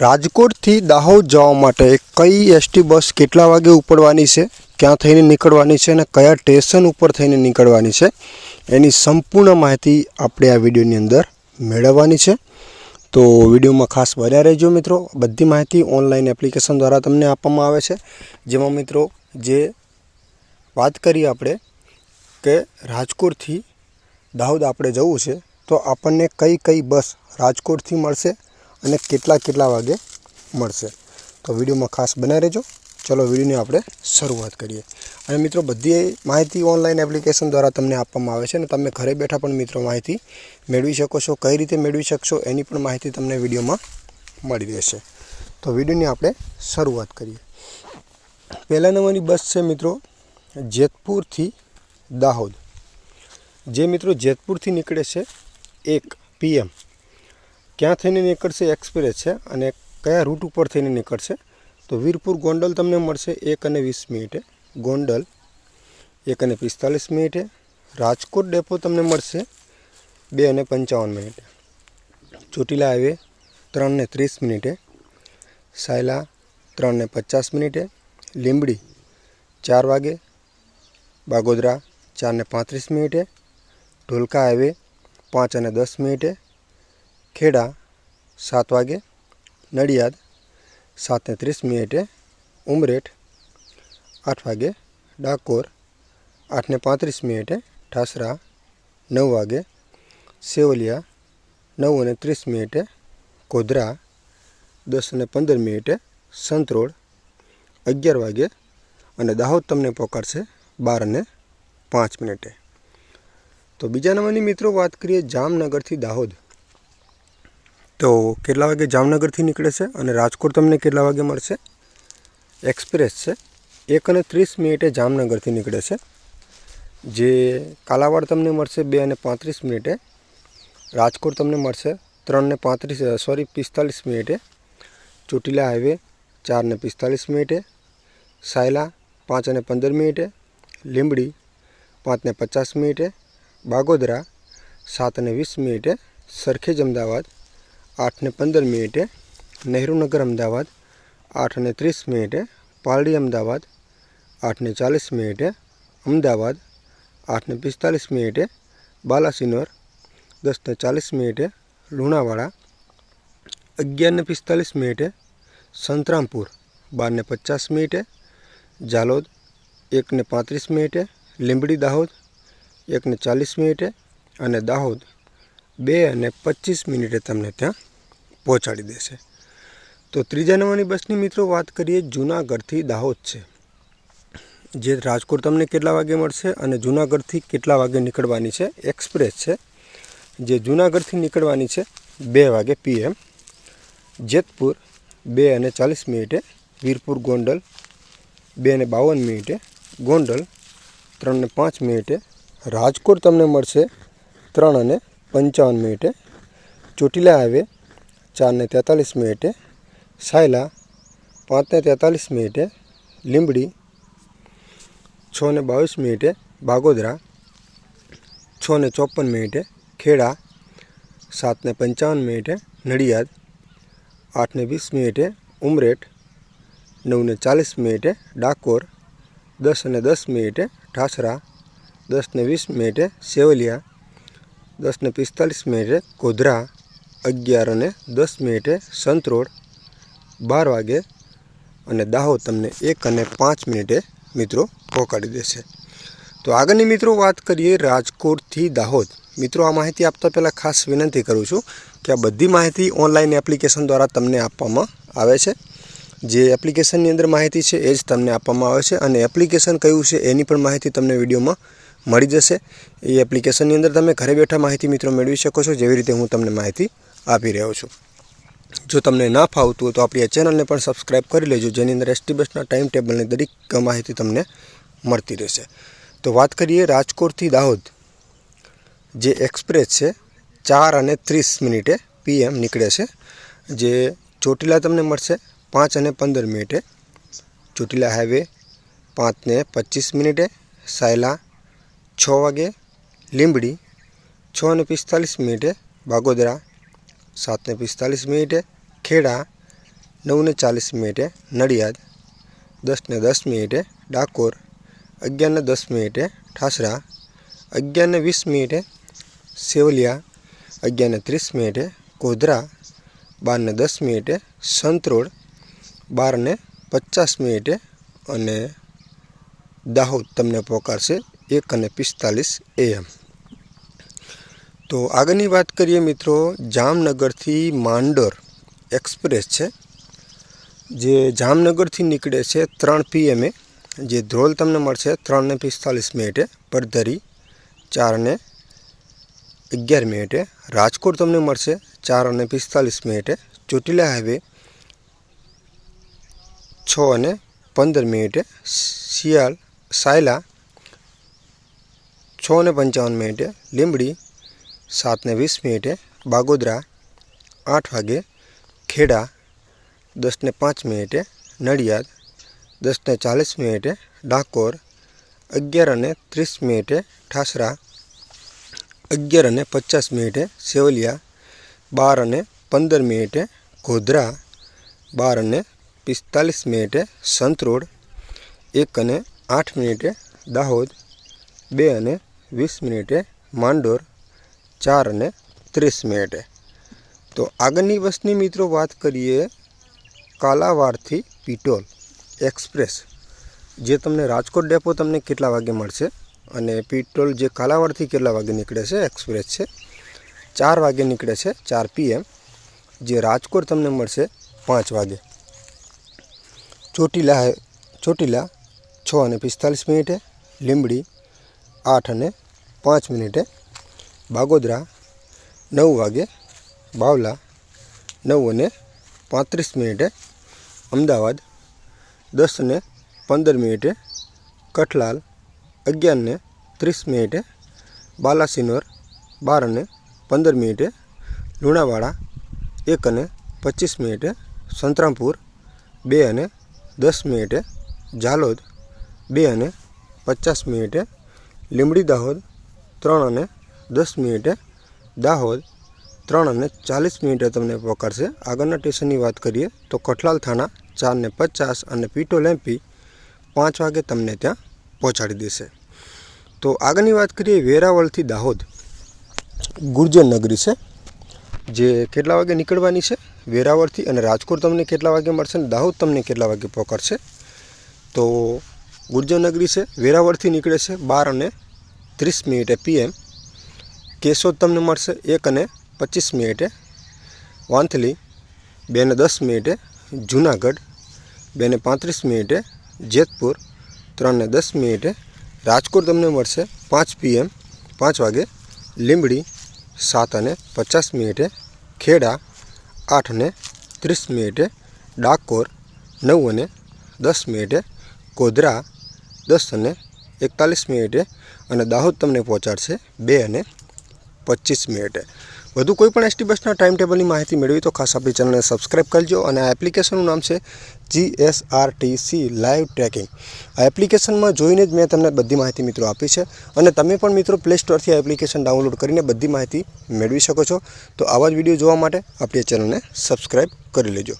રાજકોટથી દાહોદ જવા માટે કઈ એસટી બસ કેટલા વાગે ઉપડવાની છે, ક્યાં થઈને નીકળવાની છે અને કયા સ્ટેશન ઉપર થઈને નીકળવાની છે, એની સંપૂર્ણ માહિતી આપણે આ વિડીયોની અંદર મેળવવાની છે. તો વિડીયોમાં ખાસ બન્યા રહેજો મિત્રો. બધી માહિતી ઓનલાઈન એપ્લિકેશન દ્વારા તમને આપવામાં આવે છે. જેમાં મિત્રો જે વાત કરીએ આપણે કે રાજકોટથી દાહોદ આપણે જવું છે, તો આપણને કઈ કઈ બસ રાજકોટથી મળશે અને કેટલા કેટલા વાગે મળશે. તો વિડીયોમાં ખાસ બનાવી રહેજો. ચલો વિડીયોની આપણે શરૂઆત કરીએ. અને મિત્રો બધી માહિતી ઓનલાઈન એપ્લિકેશન દ્વારા તમને આપવામાં આવે છે અને તમે ઘરે બેઠા પણ મિત્રો માહિતી મેળવી શકો છો. કઈ રીતે મેળવી શકશો એની પણ માહિતી તમને વિડીયોમાં મળી રહેશે. તો વિડીયોની આપણે શરૂઆત કરીએ. પહેલા નંબરની બસ છે મિત્રો જેતપુરથી દાહોદ. જે મિત્રો જેતપુરથી નીકળે છે એક પીએમ ક્યાં થઈને નીકળશે એક્સપ્રેસ છે અને કયા રૂટ ઉપર થઈને નીકળશે? તો વીરપુર ગોંડલ તમને મળશે એક અને વીસ મિનિટે. ગોંડલ એક અને પિસ્તાલીસ મિનિટે. રાજકોટ ડેપો તમને મળશે બે અને પંચાવન મિનિટે. ચોટીલા હાઈવે ત્રણને ત્રીસ મિનિટે. સાયલા ત્રણને પચાસ મિનિટે. લીંબડી ચાર વાગે. બાગોદરા ચારને પાંત્રીસ મિનિટે. ઢોલકા હાઈવે પાંચ અને દસ મિનિટે. ખેડા સાત વાગે, નડિયાદ સાતને ત્રીસ મિનિટે ઉમરેઠ, આઠ વાગે ડાકોર, આઠને પાંત્રીસ મિનિટે ઠાસરા નવ વાગે સેવલિયા નવ અને ત્રીસ મિનિટે કોદરા દસ અને પંદર મિનિટે સંતરોડ અગિયાર વાગે અને દાહોદ તમને પહોંચાડશે બાર અને પાંચ મિનિટે. તો બીજા નંબરની મિત્રો વાત કરીએ જામનગરથી દાહોદ. તો કેટલા વાગે જામનગરથી નીકળે છે અને રાજકોટ તમને કેટલા વાગે મળશે? એક્સપ્રેસ છે. એક અને ત્રીસ મિનિટે જામનગરથી નીકળે છે. જે કાલાવાડ તમને મળશે બે અને પાંત્રીસ મિનિટે. રાજકોટ તમને મળશે ત્રણ ને પાંત્રીસ સોરી પિસ્તાલીસ મિનિટે. ચોટીલા હાઈવે ચાર ને પિસ્તાલીસ મિનિટે. સાયલા પાંચ અને પંદર મિનિટે. લીંબડી પાંચને પચાસ મિનિટે. બાગોદરા સાત અને વીસ મિનિટે. સરખેજ અમદાવાદ આઠ ને પંદર મિનિટે નહેરુનગર અમદાવાદ આઠને ત્રીસ મિનિટે પાલડી અમદાવાદ આઠને ચાલીસ મિનિટે અમદાવાદ આઠને પિસ્તાલીસ મિનિટે બાલાસિનોર દસને ચાલીસ મિનિટે લુણાવાડા અગિયારને પિસ્તાલીસ મિનિટે સંતરામપુર બારને પચાસ મિનિટે જાલોદ એકને પાંત્રીસ મિનિટે લીંબડી દાહોદ એકને ચાલીસ મિનિટે અને દાહોદ બે અને પચીસ મિનિટે તમને ત્યાં પહોંચાડી દેશે તો ત્રીજા નંબરની બસની મિત્રો વાત કરીએ જૂનાગઢથી દાહોદ છે. જે રાજકોટ તમને કેટલા વાગે મળશે અને જૂનાગઢથી કેટલા વાગે નીકળવાની છે? એક્સપ્રેસ છે. જે જૂનાગઢથી નીકળવાની છે બે વાગે પીએમ જેતપુર બે અને ચાલીસ મિનિટે, વીરપુર ગોંડલ બે અને બાવન મિનિટે, ગોંડલ ત્રણ ને પાંચ મિનિટે, રાજકોટ તમને મળશે ત્રણ અને પંચાવન મિનિટે, ચોટીલા હાઈવે ચાર ને તેતાલીસ મિનિટે, સાયલા પાંચ ને તેતાલીસ મિનિટે, લીંબડી છ ને બાવીસ મિનિટે, બાગોદરા છ ને ચોપન મિનિટે, ખેડા સાત ને પંચાવન મિનિટે, નડિયાદ આઠ ને વીસ મિનિટે, ઉમરેઠ નવ ને ચાલીસ મિનિટે, ડાકોર દસ અને દસ મિનિટે ઠાસરા દસ ને વીસ મિનિટે, સેવલિયા દસ ને પિસ્તાલીસ મિનિટે, ગોધરા અગિયાર અને દસ મિનિટે સંતરોડ બાર વાગે અને દાહોદ તમને એક અને પાંચ મિનિટે મિત્રો પહોંચાડી દેશે. તો આગળની મિત્રો વાત કરીએ રાજકોટથી દાહોદ. મિત્રો, આ માહિતી આપતા પહેલાં ખાસ વિનંતી કરું છું કે આ બધી માહિતી ઓનલાઈન એપ્લિકેશન દ્વારા તમને આપવામાં આવે છે. જે એપ્લિકેશનની અંદર માહિતી છે એ જ તમને આપવામાં આવે છે અને એપ્લિકેશન કયું છે એની પણ માહિતી તમને વિડીયોમાં મળી જશે. એ એપ્લિકેશનની અંદર તમે ઘરે બેઠા માહિતી મિત્રો મેળવી શકો છો. જેવી રીતે હું તમને માહિતી આપી રહ્યો છું. જો તમને ના ફાવતું હોય તો આપણી આ ચેનલને પણ સબસ્ક્રાઈબ કરી લેજો, જેની અંદર એસટી બસના ટાઈમ ટેબલની દરેક માહિતી તમને મળતી રહેશે. તો વાત કરીએ રાજકોટથી દાહોદ. જે એક્સપ્રેસ છે, ચાર અને ત્રીસ મિનિટે પીએમ નીકળે છે. જે ચોટીલા તમને મળશે, પાંચ અને પંદર મિનિટે. ચોટીલા હાઈવે પાંચને પચીસ મિનિટે. સાયલા, છ વાગે. લીંબડી, છ અને પિસ્તાલીસ મિનિટે. બાગોદરા સાત ને પિસ્તાલીસ મિનિટે ખેડા નવને ચાલીસ મિનિટે નડિયાદ દસને દસ મિનિટે ડાકોર અગિયારને દસ મિનિટે ઠાસરા અગિયારને વીસ મિનિટે સેવલિયા અગિયારને ત્રીસ મિનિટે ગોધરા બારને દસ મિનિટે સંતરોડ બારને પચાસ મિનિટે અને દાહોદ તમને પોકારશે એક અને પિસ્તાલીસ એએમ તો આગળની વાત કરીએ મિત્રો, જામનગરથી માંડોર એક્સપ્રેસ છે, જે જામનગરથી નીકળે છે ત્રણ પીએમએ, જે ધ્રોલ તમને મળશે ત્રણને પિસ્તાલીસ મિનિટે પરધરી ચારને અગિયાર મિનિટે, રાજકોટ તમને મળશે ચાર અને પિસ્તાલીસ મિનિટે, ચોટીલા હાઈવે છ અને પંદર મિનિટે, શિયાળ સાયલા છ અને પંચાવન મિનિટે, લીંબડી સાતને વીસ મિનિટે બાગોદરા આઠ વાગે, ખેડા દસને પાંચ મિનિટે, નડિયાદ દસને ચાલીસ મિનિટે, ડાકોર અગિયાર અને ત્રીસ મિનિટે, ઠાસરા અગિયાર અને પચાસ મિનિટે, સેવલિયા બાર અને પંદર મિનિટે, ગોધરા બાર અને પિસ્તાલીસ મિનિટે સંતરોડ એક અને આઠ મિનિટે, દાહોદ બે અને વીસ મિનિટે, માંડોર ચાર અને ત્રીસ મિનિટે. તો આગળની બસની મિત્રો વાત કરીએ કાલાવાડથી પિટોલ એક્સપ્રેસ, જે તમને રાજકોટ ડેપો તમને કેટલા વાગે મળશે અને પિટોલ જે કાલાવાડથી કેટલા વાગે નીકળે છે, એક્સપ્રેસ છે. ચાર વાગે નીકળે છે, ચાર પીએમ, જે રાજકોટ તમને મળશે પાંચ વાગે. ચોટીલા ચોટીલા છ અને પિસ્તાલીસ મિનિટે, લીંબડી આઠ અને પાંચ મિનિટે બાગોદરા નવ વાગે, બાવલા નવ અને પાંત્રીસ મિનિટે, અમદાવાદ દસ અને પંદર મિનિટે, કઠલાલ અગિયારને ત્રીસ મિનિટે, બાલાસિનોર બાર અને પંદર મિનિટે, લુણાવાડા એક અને પચીસ મિનિટે, સંતરામપુર બે અને દસ મિનિટે, ઝાલોદ બે અને પચાસ મિનિટે, લીંબડી દાહોદ ત્રણ અને દસ મિનિટે દાહોદ ત્રણ અને ચાલીસ મિનિટે તમને પકડશે. આગળના સ્ટેશનની વાત કરીએ તો કઠલાલ થાણા ચારને પચાસ અને પીટો લેમ્પી પાંચ વાગે તમને ત્યાં પહોંચાડી દેશે. તો આગળની વાત કરીએ વેરાવળથી દાહોદ. ગુર્જર નગરી છે, જે કેટલા વાગે નીકળવાની છે? વેરાવળથી અને રાજકોટ તમને કેટલા વાગે મળશે અને દાહોદ તમને કેટલા વાગે પકડશે? તો ગુર્જર નગરી છે, વેરાવળથી નીકળે છે બાર અને ત્રીસ મિનિટે પીએમ કેશોદ તમને મળશે એક અને પચીસ મિનિટે. વાંથલી, બે ને દસ મિનિટે. જુનાગઢ, બે ને પાંત્રીસ મિનિટે. જેતપુર, ત્રણ ને દસ મિનિટે. રાજકોટ તમને મળશે પાંચ પીએમ પાંચ વાગે. લીંબડી, સાત અને પચાસ મિનિટે. ખેડા, આઠ અને ત્રીસ મિનિટે. ડાકોર, નવ અને દસ મિનિટે. ગોધરા, દસ અને એકતાલીસ મિનિટે. અને દાહોદ તમને પહોંચાડશે બે અને પચીસ મિનિટે. વધુ કોઈ પણ એસટી બસના ટાઈમ ટેબલની માહિતી મેળવી તો ખાસ આપણી ચેનલને સબસ્ક્રાઈબ કરજો અને આ એપ્લિકેશનનું નામ છે જીએસઆરટીસી લાઈવ ટ્રેકિંગ આ એપ્લિકેશનમાં જોઈને જ મેં તમને બધી માહિતી મિત્રો આપી છે અને તમે પણ મિત્રો પ્લે સ્ટોરથી આ એપ્લિકેશન ડાઉનલોડ કરીને બધી માહિતી મેળવી શકો છો. તો આવા જ વીડિયો જોવા માટે આપણી ચેનલને સબસ્ક્રાઈબ કરી લેજો.